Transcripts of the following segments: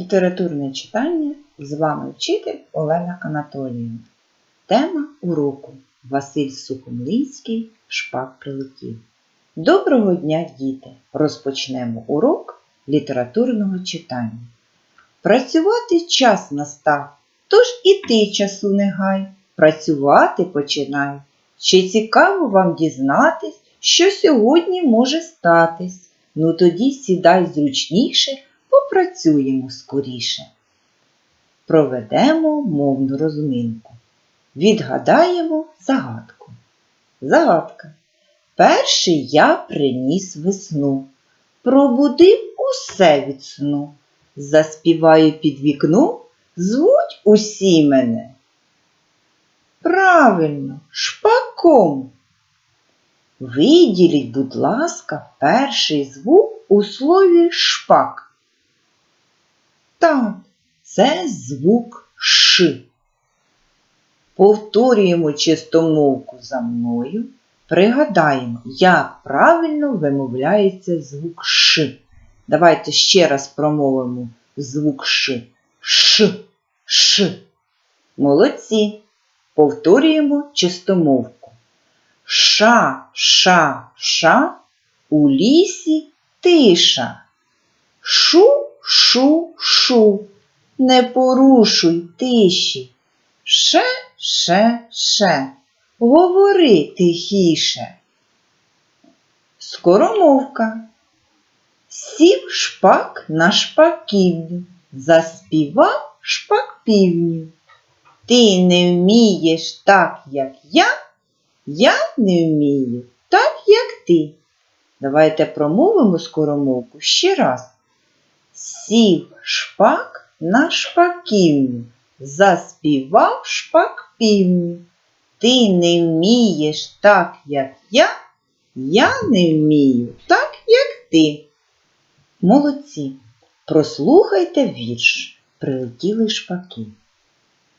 Літературне читання з вами вчитель Олена Анатоліївна. Тема уроку Василь Сухомлинський Шпак прилетів. Доброго дня, діти! Розпочнемо урок літературного читання. Працювати час настав, тож і ти часу не гай. Працювати починай. Ще цікаво вам дізнатись, що сьогодні може статись. Ну тоді сідай зручніше, попрацюємо скоріше. Проведемо мовну розминку. Відгадаємо загадку. Загадка. Перший я приніс весну, пробудив усе від сну. Заспіваю під вікном, звуть усі мене. Правильно, шпаком. Виділіть, будь ласка, перший звук у слові шпак. Так, це звук Ш. Повторюємо чистомовку за мною. Пригадаємо, як правильно вимовляється звук Ш. Давайте ще раз промовимо звук Ш. Ш, Ш. Молодці. Повторюємо чистомовку. Ша, ша, ша, у лісі тиша. Шу, шу, шу, не порушуй тиші. Ше, ше, ше, говори тихіше. Скоромовка. Сів шпак на шпаківню, заспівав шпак півню. Ти не вмієш так, як я, я не вмію так, як ти. Давайте промовимо скоромовку ще раз. Сів шпак на шпаківню, заспівав шпак півню. Ти не вмієш так, як я, я не вмію так, як ти. Молодці. Прослухайте вірш. Прилетіли шпаки.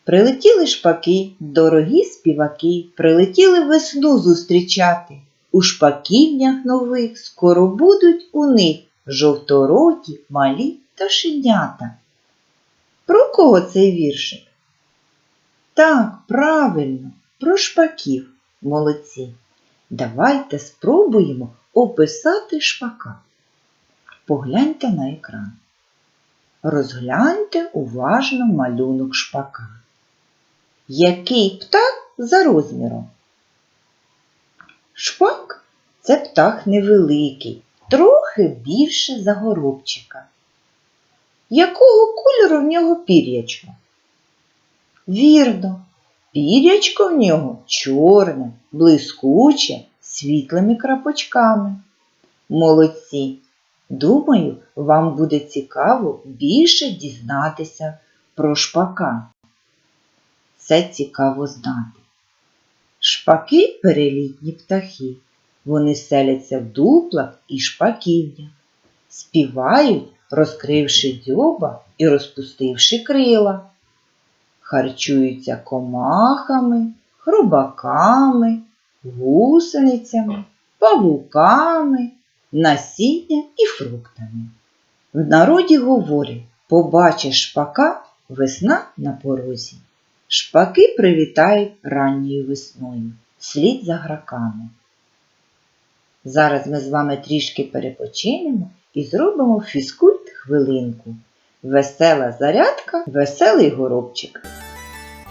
Прилетіли шпаки, дорогі співаки, прилетіли весну зустрічати. У шпаківнях нових скоро будуть у них жовтороті малі пташенята. Про кого цей віршик? Так, правильно, про шпаків, молодці. Давайте спробуємо описати шпака. Погляньте на екран. Розгляньте уважно малюнок шпака. Який птах за розміром? Шпак це птах невеликий, трохи більше за горобчика. Якого кольору в нього пір'ячко? Вірно, пір'ячко в нього чорне, блискуче, світлими крапочками. Молодці! Думаю, вам буде цікаво більше дізнатися про шпака. Це цікаво знати. Шпаки перелітні птахи. Вони селяться в дуплах і шпаківнях, співають, розкривши дзьоба і розпустивши крила, харчуються комахами, хробаками, гусеницями, павуками, насіння і фруктами. В народі говорять, побачиш шпака весна на порозі. Шпаки привітають ранньою весною, слід за граками. Зараз ми з вами трішки перепочинемо і зробимо фізкульт хвилинку. Весела зарядка, веселий горобчик.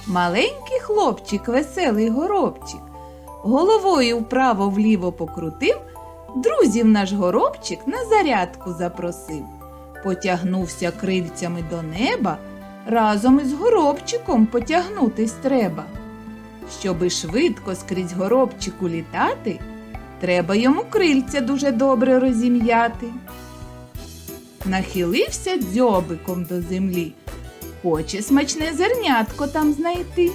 Маленький хлопчик, веселий горобчик, головою вправо-вліво покрутив, друзів наш горобчик на зарядку запросив. Потягнувся крильцями до неба, разом із горобчиком потягнутись треба. Щоби швидко скрізь горобчику літати, треба йому крильця дуже добре розім'яти. Нахилився дзьобиком до землі, хоче смачне зернятко там знайти.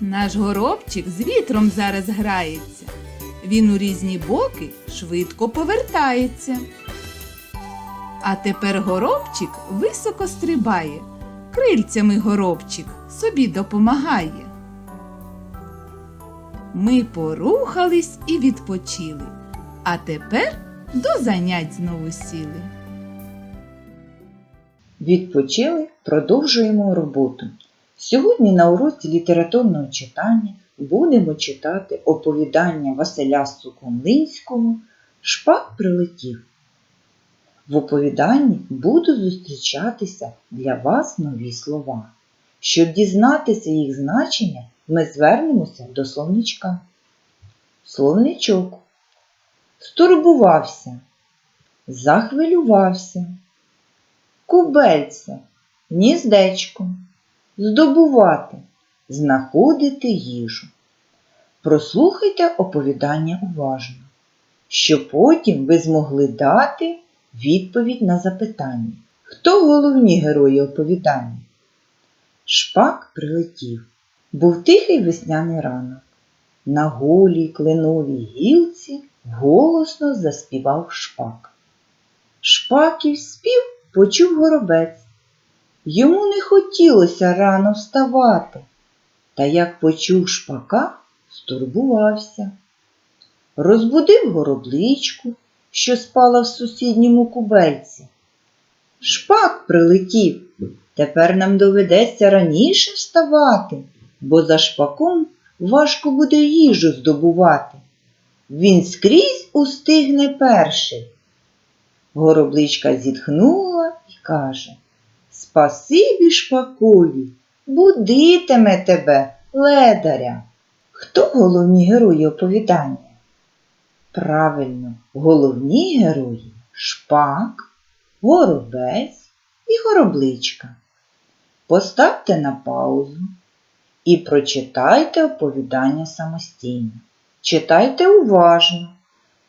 Наш горобчик з вітром зараз грається. Він у різні боки швидко повертається. А тепер горобчик високо стрибає, крильцями горобчик собі допомагає. Ми порухались і відпочили, а тепер до занять знову сіли. Відпочили, продовжуємо роботу. Сьогодні на уроці літературного читання будемо читати оповідання Василя Сухомлинського Шпак прилетів. В оповіданні будуть зустрічатися для вас нові слова. Щоб дізнатися їх значення, ми звернемося до словничка. Словничок. Стурбувався, захвилювався, кубельце, гніздечко, здобувати, знаходити їжу. Прослухайте оповідання уважно, щоб потім ви змогли дати відповідь на запитання. Хто головні герої оповідання? Шпак прилетів. Був тихий весняний ранок. На голій кленовій гілці голосно заспівав шпак. Шпаків спів почув горобець. Йому не хотілося рано вставати, та як почув шпака, стурбувався. Розбудив горобличку, що спала в сусідньому кубельці. Шпак прилетів. Тепер нам доведеться раніше вставати, бо за шпаком важко буде їжу здобувати. Він скрізь устигне перший. Горобличка зітхнула і каже Спасибі шпакові, будитиме тебе, ледаря. Хто головні герої оповідання? Правильно, головні герої шпак, горобець і горобличка. Поставте на паузу і прочитайте оповідання самостійно. Читайте уважно,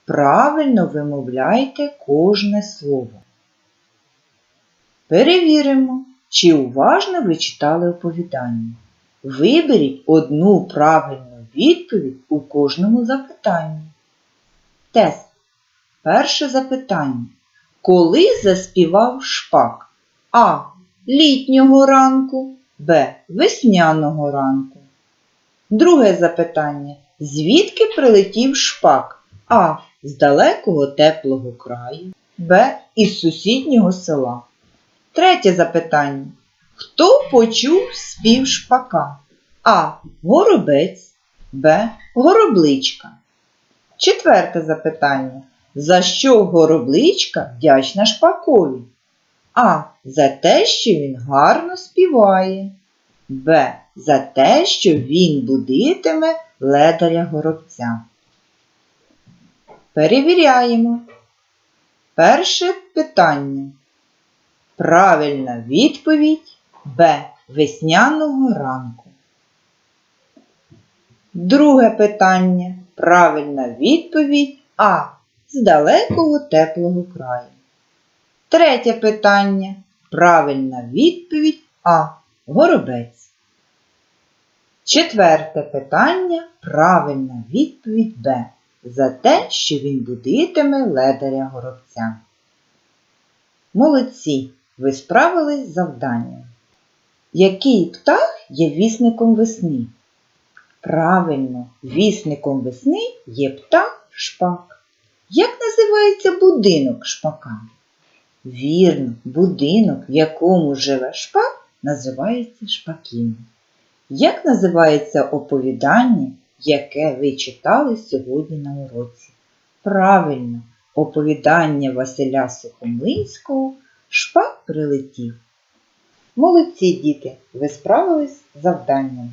правильно вимовляйте кожне слово. Перевіримо, чи уважно ви читали оповідання. Виберіть одну правильну відповідь у кожному запитанні. Тест. Перше запитання. Коли заспівав шпак? А. Літнього ранку, Б. Весняного ранку. Друге запитання. Звідки прилетів шпак? А. З далекого теплого краю, Б. Із сусіднього села. Третє запитання. Хто почув спів шпака? А. Горобець, Б. Горобличка. Четверте запитання. За що горобличка вдячна шпакові? А. За те, що він гарно співає. Б. За те, що він будитиме ледаря горобця. Перевіряємо. Перше питання. Правильна відповідь Б. Весняного ранку. Друге питання. Правильна відповідь А. З далекого теплого краю. Третє питання. Правильна відповідь А. Горобець. Четверте питання. Правильна відповідь Б. За те, що він будитиме ледаря горобця. Молодці! Ви справились з завданням. Який птах є вісником весни? Правильно, вісником весни є птах шпак. Як називається будинок шпака? Вірно, будинок, в якому живе шпак, називається шпаківня. Як називається оповідання, яке ви читали сьогодні на уроці? Правильно, оповідання Василя Сухомлинського Шпак прилетів. Молодці діти, ви справились з завданням.